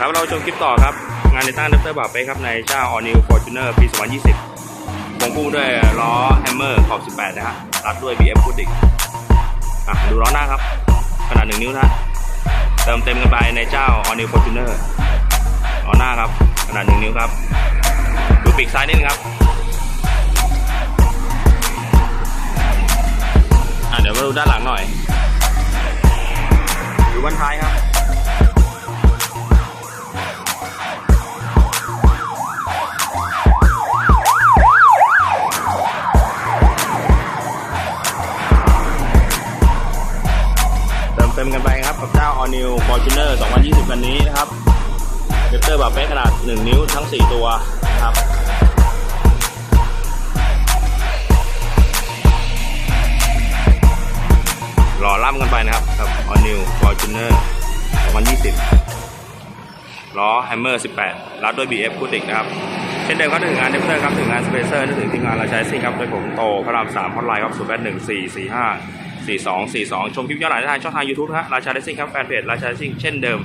ครับเราชมคลิปต่อครับ งานในต้านดรบาเป้ครับในเจ้า All New Fortuner ปี 2020วงคู่ด้วยล้อแฮมเมอร์ขอบ 18 นะฮะรัดด้วย BF พุดดิกอะดูล้อหน้าครับ ขนาด 1 นิ้วนะเติมเต็มกันไปในเจ้า All New Fortuner ล้อหน้าครับ ขนาด 1 นิ้วครับ ดูปีกซ้ายนิดนึงครับอะเดี๋ยวมาดูด้านหลังหน่อย ดูบันท้ายครับ เต็มกันไปครับกับเจ้า All New Fortuner 2020 คันนี้นะครับเดฟเตอร์แบบเป๊ะขนาด 1 นิ้วทั้ง 4 ตัวนะครับหล่อล่ำกันไปนะครับกับ All New Fortuner 2020 ล้อ Hammer 18 รัดด้วย BF พูติกนะครับเช่นเดิมครับถึงงานเดฟเตอร์ครับถึงงานสเปเซอร์นึกถึงทีมงานราชาซิ่งครับโดยผมโตพระราม3ฮอตไลน์ครับ0 8 1 4 4 5 4 2 4 2 ชมคลิปย้อนหลังได้ทางช่องทาง YouTube ฮะราชาซิ่งครับแฟนเพจราชาซิ่งเช่นเดิม